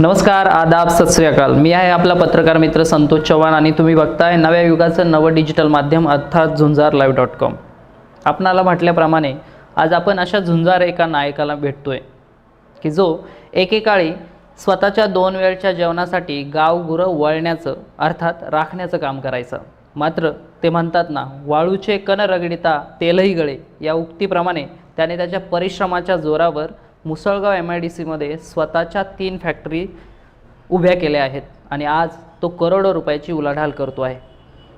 नमस्कार आदाब सत श्री अकाल. मी आहे आपला पत्रकार मित्र संतोष चव्हाण आणि तुम्ही बघताय नव्या युगाचं नवं डिजिटल माध्यम अर्थात झुंजार लाईव्ह डॉट कॉम आपणाला म्हटल्याप्रमाणे आज आपण अशा झुंजार एका नायकाला भेटतोय की जो एकेकाळी स्वतःच्या दोन वेळच्या जेवणासाठी गावगुरं वळण्याचं अर्थात राखण्याचं काम करायचं. मात्र ते म्हणतात ना वाळूचे कण रगडिता तेलही गळे. या उक्तीप्रमाणे त्याने त्याच्या परिश्रमाच्या जोरावर मुसळगाव एम आय डी सीमध्ये स्वतःच्या तीन फॅक्टरी उभ्या केल्या आहेत आणि आज तो करोडो रुपयाची उलाढाल करतो आहे.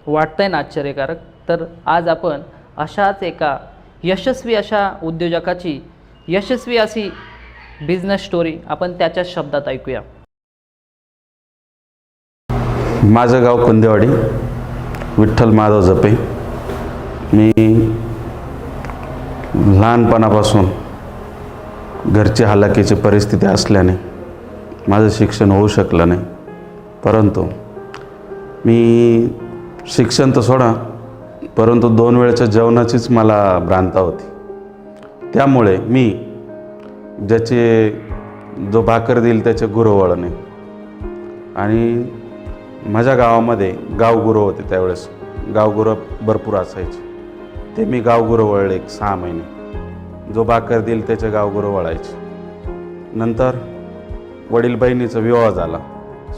वाटतंय ना आश्चर्यकारक? तर आज आपण अशाच एका यशस्वी अशा उद्योजकाची यशस्वी अशी बिझनेस स्टोरी आपण त्याच्याच शब्दात ऐकूया. माझं गाव कुंदेवाडी. विठ्ठल माधव जपे. मी लहानपणापासून घरची हालाकीची परिस्थिती असल्याने माझं शिक्षण होऊ शकलं नाही. परंतु मी शिक्षण तर सोडा परंतु दोन वेळच्या जेवणाचीच मला भ्रांता होती. त्यामुळे मी ज्याचे जो भाकर देईल त्याचे गुरुवळणे आणि माझ्या गावामध्ये गावगुरु होते त्यावेळेस. गावगुरु भरपूर असायचे. ते मी गावगुरु वळले एक सहा महिने. जो भाकर देईल त्याचे गावगुरु वळायचे. नंतर वडील बहिणीचा विवाह झाला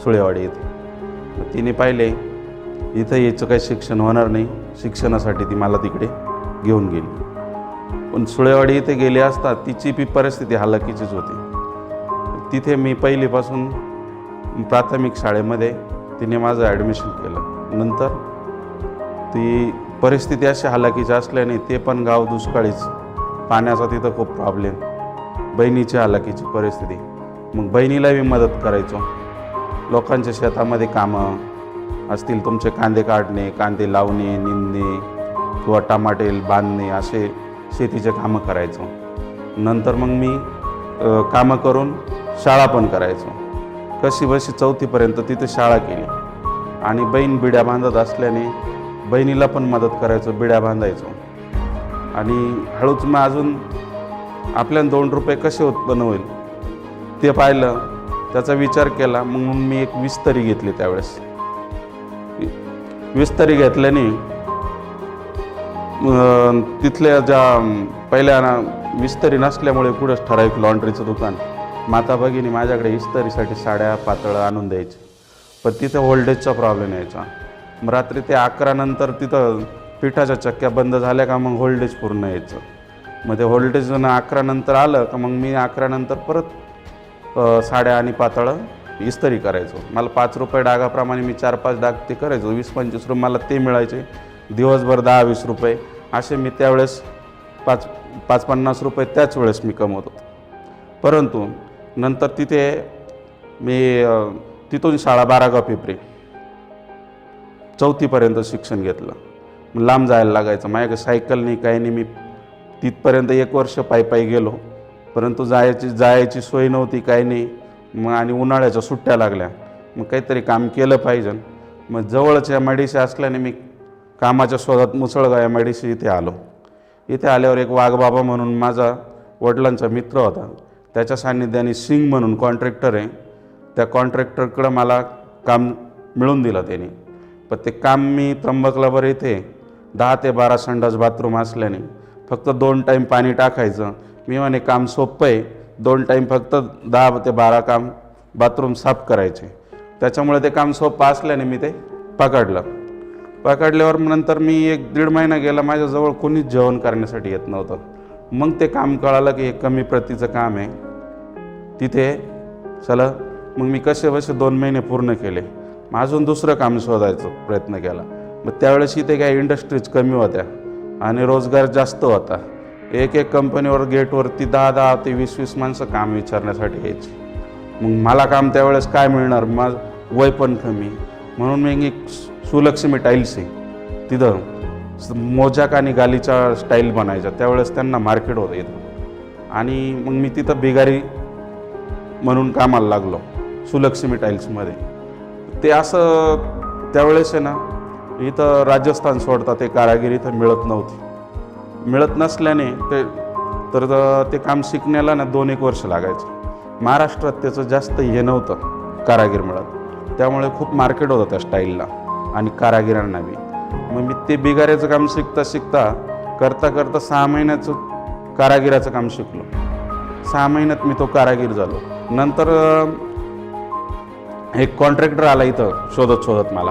सुळेवाडी येथे. तिने पाहिले इथं याचं काही शिक्षण होणार नाही शिक्षणासाठी ती मला तिकडे घेऊन गेली. पण सुळेवाडी इथे गेली असता तिची बी परिस्थिती हालाकीचीच होती. तिथे मी पहिलीपासून प्राथमिक शाळेमध्ये तिने माझं ॲडमिशन केलं. नंतर ती परिस्थिती अशी हालाकीची असल्याने ते पण गाव दुष्काळीच पाण्याचा तिथं खूप प्रॉब्लेम बहिणीची हालाकीची परिस्थिती. मग बहिणीला मी मदत करायचो. लोकांच्या शेतामध्ये कामं असतील तुमचे कांदे काढणे कांदे लावणे निंदणे किंवा टमाटे बांधणे असे शेतीचे कामं करायचो. नंतर मग मी कामं करून शाळा पण करायचो. कशी बशी चौथीपर्यंत तिथे शाळा केली. आणि बहीण बिड्या बांधत असल्याने बहिणीला पण मदत करायचो बिड्या बांधायचो. आणि हळूच मग अजून आपल्याला दोन रुपये कसे उत्पन्न होईल? ते पाहिलं त्याचा विचार केला मग मी एक विस्तरी घेतली त्यावेळेस. विस्तरी घेतल्याने तिथल्या ज्या पहिल्या ना विस्तरी नसल्यामुळे पुढंच ठराविक लॉन्ड्रीचं दुकान. माता भगिनी माझ्याकडे इस्तरीसाठी साड्या पातळं आणून द्यायचे. पण तिथे होल्डेजचा प्रॉब्लेम यायचा. मग रात्री ते अकरानंतर तिथं पिठाच्या चक्क्या बंद झाल्या का मग होल्डेज पूर्ण यायचं? मग ते होल्डेज अकरा नंतर आलं का मग मी अकरानंतर परत साड्या आणि पातळं इस्त्री करायचो. मला पाच रुपये डागाप्रमाणे मी चार पाच डाग ते करायचो. वीस पंचवीस रुपये मला ते मिळायचे. दिवसभर दहा वीस रुपये. असे मी त्यावेळेस पाच पाच पन्नास रुपये त्याच वेळेस मी कमवत. होतो परंतु नंतर तिथे मी तिथून शाळा बारागाव पिपरी चौथीपर्यंत शिक्षण घेतलं. लांब जायला लागायचं. माझ्याकडे सायकल नाही काही नाही. मी तिथपर्यंत एक वर्ष पायी पायी गेलो. परंतु जायची जायची सोय नव्हती काही नाही. मग आणि उन्हाळ्याच्या सुट्ट्या लागल्या. मग काहीतरी काम केलं पाहिजे. मग जवळच एम आय डी सी असल्याने मी कामाच्या शोधात Musalgaon M I D C इथे आलो. इथे आल्यावर एक वाघबाबा म्हणून माझा वडिलांचा मित्र होता. त्याच्या सान्निध्याने सिंग म्हणून कॉन्ट्रॅक्टर आहे. त्या कॉन्ट्रॅक्टरकडं मला काम मिळून दिलं त्याने. पण ते काम मी त्र्यंबकलाबर इथे दहा ते बारा संडास बाथरूम असल्याने फक्त दोन टाईम पाणी टाकायचं. मी म्हणे काम सोपं आहे. दोन टाईम फक्त दहा ते बारा काम बाथरूम साफ करायचे. त्याच्यामुळे ते काम सोपं असल्याने मी ते पकडलं. पकडल्यावर नंतर मी एक दीड महिना गेला माझ्याजवळ कोणीच जेवण करण्यासाठी येत नव्हतं. मग ते काम कळालं की हे कमी प्रतीचं काम आहे. तिथे चला मग मी कसे बसे दोन महिने पूर्ण केले. मग अजून दुसरं काम शोधायचा प्रयत्न केला. मग त्यावेळेस इथे काय इंडस्ट्रीज कमी होत्या आणि रोजगार जास्त होता. एक एक कंपनीवर गेटवरती दहा दहा ते वीस वीस माणसं काम विचारण्यासाठी यायची. मग मला काम त्यावेळेस काय मिळणार? माझ वय पण कमी. म्हणून मी एक सुलक्ष्मी टाईल्स आहे. तिथं मोजाक आणि गालीच्या स्टाईल बनायच्या त्यावेळेस त्यांना मार्केट होतं इथं. आणि मग मी तिथं बिगारी म्हणून कामाला लागलो. सुलक्ष्मी टाईल्समध्ये ते असं त्यावेळेस आहे ना इथं राजस्थान सोडता ते कारागिरी इथं मिळत नव्हती. मिळत नसल्याने ते तर ते काम शिकण्याला ना दोन एक वर्ष लागायचं. महाराष्ट्रात त्याचं जास्त हे नव्हतं कारागीर मिळत. त्यामुळे खूप मार्केट होतं त्या स्टाईलला आणि कारागिरांना बी. मग मी ते बिगाऱ्याचं काम शिकता शिकता करता करता सहा महिन्याचं कारागिराचं काम शिकलो. सहा महिन्यात मी तो कारागीर झालो. नंतर एक कॉन्ट्रॅक्टर आला इथं शोधत शोधत मला.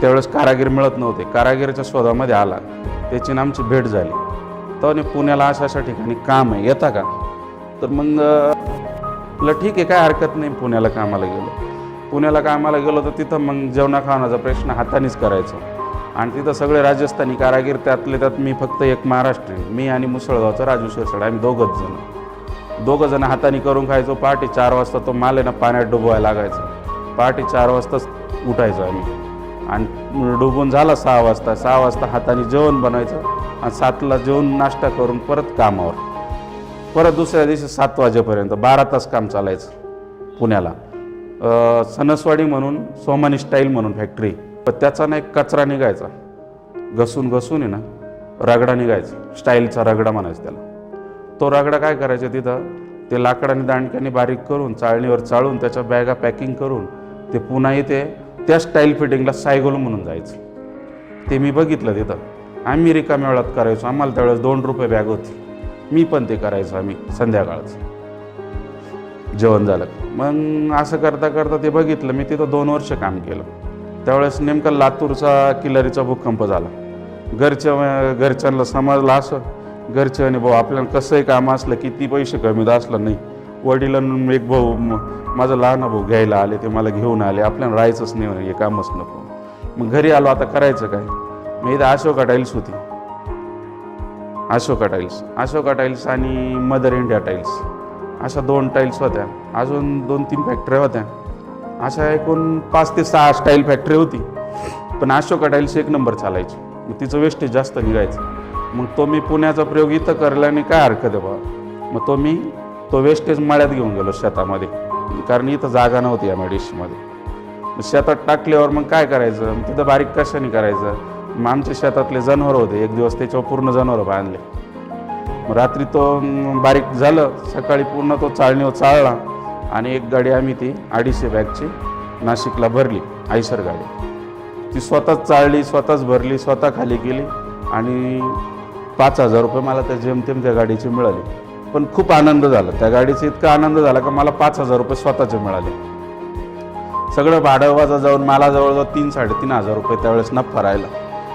त्यावेळेस कारागीर मिळत नव्हते. कारागिराच्या शोधामध्ये आला. त्याची ना आमची भेट झाली. तर पुण्याला अशा अशा ठिकाणी काम आहे. येता का? तर मग अं, ठीक आहे काय हरकत नाही. पुण्याला कामाला गेलो. पुण्याला कामाला गेलो तर तिथं मग जेवणा खावण्याचा प्रश्न हातानेच करायचो. आणि तिथं सगळे राजस्थानी कारागीर त्यातले त्यात मी फक्त एक महाराष्ट्रीयन. मी आणि मुसळगावचा राजू शिरसाड आम्ही दोघंच जण. दोघं जण हाताने करून खायचो. पहाटे चार वाजता तो माल ना पाण्यात डुबवायला लागायचा. पहाटे चार वाजताच उठायचो आम्ही. आणि डुबून झाला सहा वाजता. सहा वाजता हाताने जेवण बनायचं आणि सातला जेवण नाश्ता करून परत कामावर. परत दुसऱ्या दिवशी सात वाजेपर्यंत बारा तास काम चालायचं पुण्याला. सणसवाडी म्हणून सोमानी स्टाईल म्हणून फॅक्टरी पण त्याचा ना एक कचरा निघायचा. घसून घसून आहे ना रगडा निघायचा. स्टाईलचा रगडा म्हणायचा त्याला. तो रगडा काय करायचा तिथं? ते लाकडाने दांडक्याने बारीक करून चाळणीवर चाळून त्याच्या बॅगा पॅकिंग करून ते पुन्हा इथे त्या स्टाईल फिटिंगला सायगोल म्हणून जायचं. ते मी बघितलं तिथं. आम्ही रिकाम्या वेळात करायचो. आम्हाला त्यावेळेस दोन रुपये बॅग होती. मी पण ते करायचो आम्ही संध्याकाळचं. जेवण झालं. मग असं करता करता ते बघितलं. मी तिथं दोन वर्ष काम केलं. त्यावेळेस नेमका लातूरचा किल्लारीचा भूकंप झाला. घरच्या घरच्यांना समजलं असं. घरच्याने भाऊ आपल्याला कसंही काम असलं किती पैसे कमी असलं नाही. वडिलांना एक भाऊ माझा लहान भाऊ घ्यायला आले ते मला घेऊन आले. आपल्याला राहायचंच नाही हे कामच नको. मग घरी आलो आता करायचं काय? मी इथं अशोका टाईल्स होती. अशोका टाईल्स अशोका टाईल्स आणि मदर इंडिया टाईल्स अशा दोन टाईल्स होत्या. अजून दोन तीन फॅक्टऱ्या होत्या. अशा एकूण पाच ते सहा स्टाईल फॅक्टरी होती. पण अशोका टाईल्स एक नंबर चालायची. मग तिचं वेस्टेज जास्त निघायचं. मग तो मी पुण्याचा प्रयोग इथं करल्याने काय हरकत आहे बाबा मग तो मी तो वेस्टेज मळ्यात घेऊन गेलो शेतामध्ये. कारण इथं जागा नव्हती या मेडिशीमध्ये शेतात टाकल्यावर मग काय करायचं? मग तिथं बारीक कशाने करायचं? मग आमच्या शेतातले जनावर होते. एक दिवस त्याच्यावर पूर्ण जनावरं बांधले. मग रात्री तो बारीक झालं. सकाळी पूर्ण तो चाळणीवर चाळला. आणि एक गाडी आम्ही ती अडीचशे बॅगची नाशिकला भरली. आयसर गाडी. ती स्वतःच चाळली स्वतःच भरली स्वतः खाली केली. आणि पाच हजार रुपये मला त्या जेमतेम त्या गाडीचे मिळाले. पण खूप आनंद झाला. त्या गाडीचा इतका आनंद झाला का मला पाच हजार रुपये स्वतःचे मिळाले. सगळं भाडं वाजा जाऊन मला जवळजवळ तीन साडेतीन हजार रुपये त्यावेळेस नफा राहिला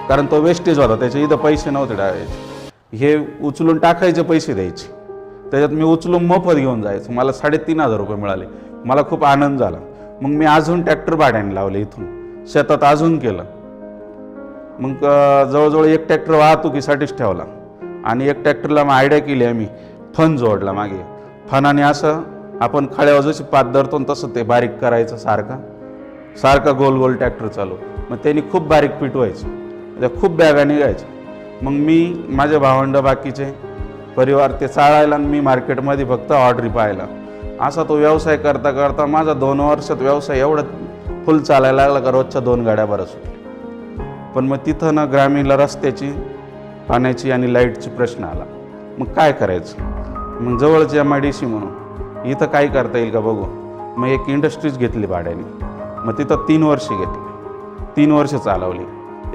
कारण तो वेस्टेज होता त्याचे इथं पैसे नव्हते डायचे हे उचलून टाकायचे पैसे द्यायचे. त्याच्यात मी उचलून मोफत घेऊन जायचं. मला साडेतीन हजार रुपये मिळाले. मला खूप आनंद झाला. मग मी अजून ट्रॅक्टर भाड्याने लावले इथून. शेतात अजून केलं. मग जवळजवळ एक ट्रॅक्टर वाहतुकीसाठीच ठेवला. आणि एक ट्रॅक्टरला मग आयडिया केली आम्ही. फन जोडला मागे. फनाने असं आपण खळ्यावर जशी पात धरतो तसं ते बारीक करायचं सारखं. सारखं गोल गोल ट्रॅक्टर चालू. मग त्यांनी खूप बारीक पीठ व्हायचं. त्या खूप बॅगा निघायचं मग मी माझे भावंड बाकीचे परिवार ते चाळायला आणि मी मार्केटमध्ये फक्त ऑर्डरी पाहायला असा तो व्यवसाय करता करता माझा दोन वर्षात व्यवसाय एवढा फुल चालायला लागला का रोजच्या दोन गाड्या बरं सुटल्या. पण मग तिथं ना ग्रामीणला रस्त्याची पाण्याची आणि लाईटची प्रश्न आला. मग काय करायचं? मग जवळच एम आय डी सी म्हणून. इथं काय करता येईल का बघू? मग एक इंडस्ट्रीज घेतली भाड्याने. मग तिथं तीन वर्ष घेतली. तीन वर्ष चालवली.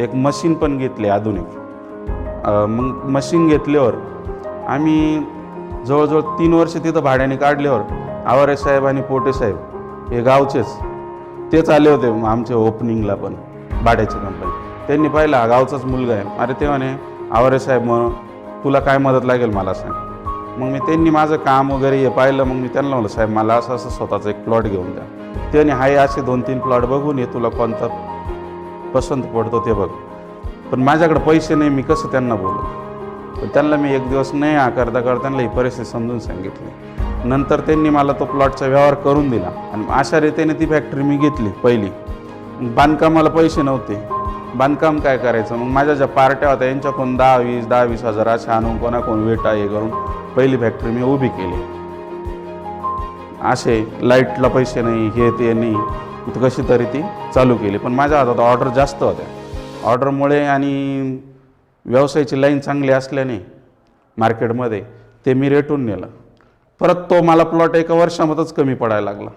एक मशीन पण घेतली आधुनिक. मग मशीन घेतल्यावर आम्ही जवळजवळ तीन वर्ष तिथं भाड्याने काढल्यावर आवारे साहेब आणि पोटे साहेब हे गावचेच. तेच आले होते आमच्या ओपनिंगला पण भाड्याची कंपनी त्यांनी पाहिलं गावचाच मुलगा आहे. अरे ते म्हणे आवारे साहेब मग तुला काय मदत लागेल मला सांग. मग मी त्यांनी माझं काम वगैरे हे पाहिलं मग मी त्यांना म्हणलं साहेब मला असं असं स्वतःचा एक प्लॉट घेऊन द्या. त्याने हाय असे दोन तीन प्लॉट बघून ये तुला कोणता पसंत पडतो ते बघ. पण माझ्याकडे पैसे नाही मी कसं त्यांना बोलू? पण त्यांना मी एक दिवस नाही हा करता करता त्यांना ही परिस्थिती समजून सांगितली. नंतर त्यांनी मला तो प्लॉटचा व्यवहार करून दिला. आणि अशा रीतीने ती फॅक्टरी मी घेतली पहिली. बांधकामाला पैसे नव्हते. बांधकाम काय करायचं? मग माझ्या ज्या पार्ट्या होत्या यांच्याकडून दहा वीस दहा वीस हजार अशा आणून कोणाकडून वेटा हे करून पहिली फॅक्टरी मी उभी केली. असे लाईटला पैसे नाही हे ते नाही तर कशी तरी ती चालू केली. पण माझ्या हातात ऑर्डर जास्त होत्या. ऑर्डरमुळे आणि व्यवसायाची लाईन चांगली असल्याने मार्केटमध्ये ते मी रेटून नेलं. परत तो मला प्लॉट एका वर्षामध्येच कमी पडायला लागला.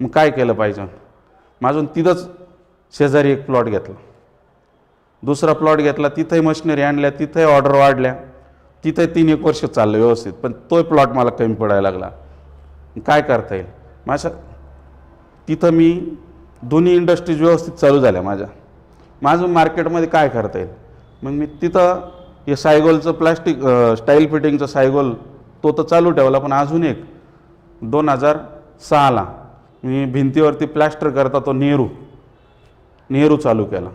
मग काय केलं पाहिजे? माझून अजून तिथंच शेजारी एक प्लॉट घेतला. दुसरा प्लॉट घेतला तिथंही मशिनरी आणल्या तिथंही ऑर्डर वाढल्या तिथंही तीन एक वर्ष चाललं व्यवस्थित पण तोही प्लॉट मला कमी पडायला लागला. काय करता येईल? माझ्या तिथं मी दोन्ही इंडस्ट्रीज व्यवस्थित चालू झाल्या माझ्या. माझं मार्केटमध्ये काय करता येईल? मग मी तिथं हे सायगोलचं प्लॅस्टिक स्टाईल फिटिंगचं सायगोल तो तर चालू ठेवला पण अजून एक दोन हजार सहाला मी भिंतीवरती प्लॅस्टर करता तो नेहरू. नेहरू चालू केला.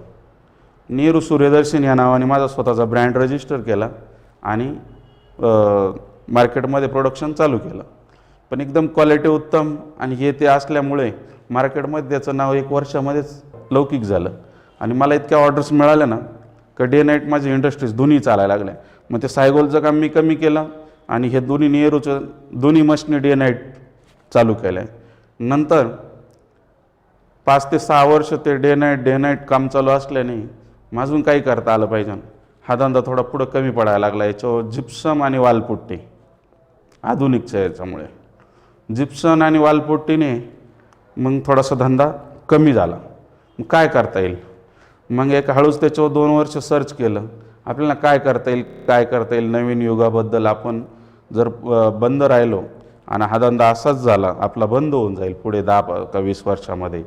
नेहरू सूर्यदर्शन या नावाने माझा स्वतःचा ब्रँड रजिस्टर केला आणि मार्केटमध्ये प्रोडक्शन चालू केलं. पण एकदम क्वालिटी उत्तम आणि हे ते असल्यामुळे मार्केटमध्ये त्याचं नाव एक वर्षामध्येच लौकिक झालं. आणि मला इतक्या ऑर्डर्स मिळाल्या ना का डे नाईट माझी इंडस्ट्रीज दोन्ही चालायला लागल्या. मग ते सायगोलचं काम मी कमी केलं आणि हे दोन्ही नेहरूचं दोन्ही मशनी डे नाईट चालू केलं आहे नंतर पाच ते सहा वर्ष ते डे नाईट डे नाईट काम चालू असल्याने माझून काही करता आलं पाहिजे. हा धंदा थोडा पुढं कमी पडायला लागला. याच्यावर जिप्सम आणि वालपुट्टी आधुनिकच्या याच्यामुळे. जिप्सन आणि वालपुट्टीने मग थोडासा धंदा कमी झाला. मग काय करता येईल? मग एक हळूच त्याच्यावर दोन वर्ष सर्च केलं. आपल्याला काय करता येईल काय करता येईल? नवीन युगाबद्दल आपण जर बंद राहिलो आणि हा धंदा असाच झाला आपला बंद होऊन जाईल पुढे दहा प- का वीस वर्षामध्ये.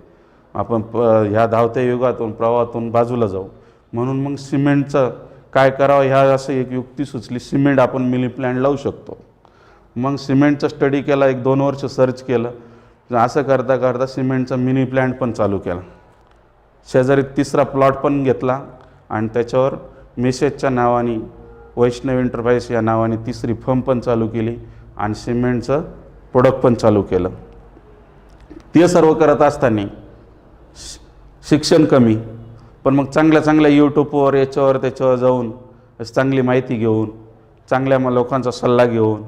आपण प ह्या धावत्या युगातून प्रवाहातून बाजूला जाऊ. म्हणून मग सिमेंटचं काय करावं ह्या असं एक युक्ती सुचली. सिमेंट आपण मिली प्लॅन लावू शकतो. मग सिमेंटचा स्टडी केला एक दोन वर्ष सर्च केलं. असं करता करता सिमेंटचा मिनी प्लॅन्ट पण चालू केला. शेजारी तिसरा प्लॉट पण घेतला आणि त्याच्यावर मेसेजच्या नावाने वैष्णव एंटरप्राईज या नावाने तिसरी फर्म पण चालू केली आणि सिमेंटचं प्रोडक्ट पण चालू केलं. ते सर्व करत असताना शिक्षण कमी पण मग चांगल्या चांगल्या यूट्यूबवर याच्यावर त्याच्यावर जाऊन चांगली माहिती घेऊन चांगल्या मग लोकांचा सल्ला घेऊन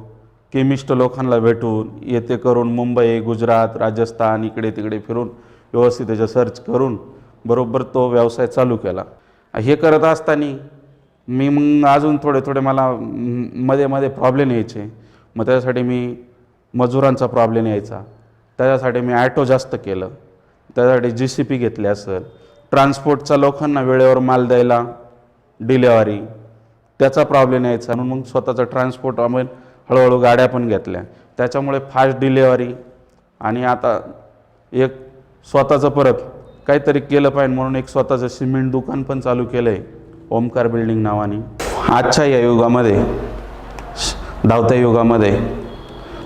केमिस्ट लोकांना भेटून येते करून मुंबई गुजरात राजस्थान इकडे तिकडे फिरून व्यवस्थित त्याचं सर्च करून बरोबर तो व्यवसाय चालू केला. हे करत असताना मी मग अजून थोडे थोडे मला मध्ये मध्ये प्रॉब्लेम यायचे. मग त्याच्यासाठी मी मजुरांचा प्रॉब्लेम यायचा. त्याच्यासाठी मी ॲटो जास्त केलं. त्यासाठी जी सी पी घेतली असेल. ट्रान्सपोर्टचा लोकांना वेळेवर माल द्यायला डिलेवरी त्याचा प्रॉब्लेम यायचा. म्हणून मग स्वतःचा ट्रान्सपोर्ट आम्ही हळूहळू गाड्या पण घेतल्या. त्याच्यामुळे फास्ट डिलेवरी आणि आता एक स्वतःचं परत काहीतरी केलं पाहिजे म्हणून एक स्वतःचं सिमेंट दुकान पण चालू केलं आहे ओमकार बिल्डिंग नावाने. आजच्या या युगामध्ये श- धावत्या युगामध्ये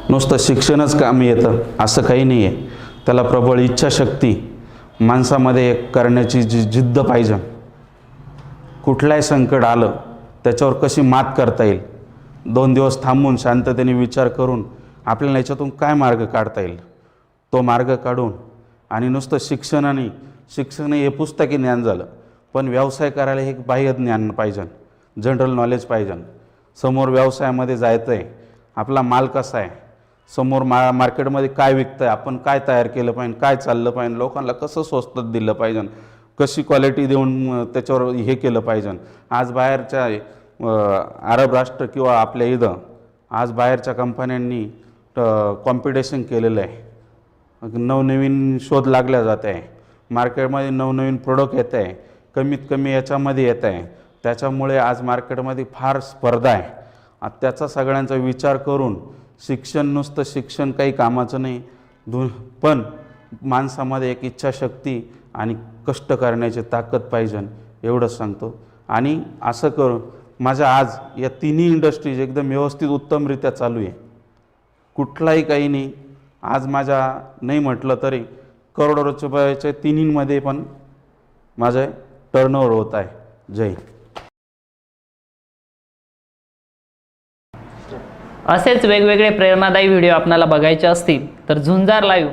नुसतं शिक्षणच कामी येतं असं काही नाही आहे त्याला प्रबळ इच्छाशक्ती माणसामध्ये एक करण्याची जी जिद्द पाहिजे. कुठलाही संकट आलं त्याच्यावर कशी मात करता येईल? दोन दिवस थांबून शांततेने विचार करून आपल्याला याच्यातून काय मार्ग काढता येईल? तो मार्ग काढून आणि नुसतं शिक्षणाने शिक्षण हे पुस्तकी ज्ञान झालं पण व्यवसाय करायला हे बाह्य ज्ञान पाहिजे जनरल नॉलेज पाहिजे. समोर व्यवसायामध्ये जायचं आहे आपला माल कसा आहे? समोर मा मार्केटमध्ये काय विकतं आहे आपण काय तयार केलं पाहिजे काय चाललं पाहिजे लोकांना कसं स्वस्तात दिलं पाहिजे कशी क्वालिटी देऊन त्याच्यावर हे केलं पाहिजे. आज बाहेरच्या अरब राष्ट्र किंवा आपल्या इथं आज बाहेरच्या कंपन्यांनी कॉम्पिटिशन केलेलं आहे. नवनवीन शोध लागल्या जात आहे. मार्केटमध्ये नवनवीन प्रोडक्ट येत आहे. कमीत कमी याच्यामध्ये येत आहे. त्याच्यामुळे आज मार्केटमध्ये फार स्पर्धा आहे. त्याचा सगळ्यांचा विचार करून शिक्षण नुसतं शिक्षण काही कामाचं नाही. दु पण माणसामध्ये एक इच्छाशक्ती आणि कष्ट करण्याची ताकद पाहिजे एवढंच सांगतो. आणि असं करून माझ्या आज या तिन्ही इंडस्ट्रीज एकदम व्यवस्थित उत्तमरित्या चालू आहे. कुठलाही काही नाही. आज माझ्या नाही म्हटलं तरी करोडो रुपयाच्या तिन्हींमध्ये पण माझं टर्नओव्हर होत आहे. जय असेच वेगवेगळे प्रेरणादायी व्हिडिओ आपल्याला बघायचे असतील तर झुंजार लाईव्ह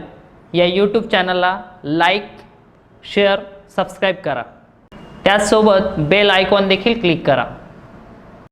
या यूट्यूब चॅनलला लाईक शेअर सबस्क्राईब करा. त्याचसोबत बेल आयकॉन देखील क्लिक करा.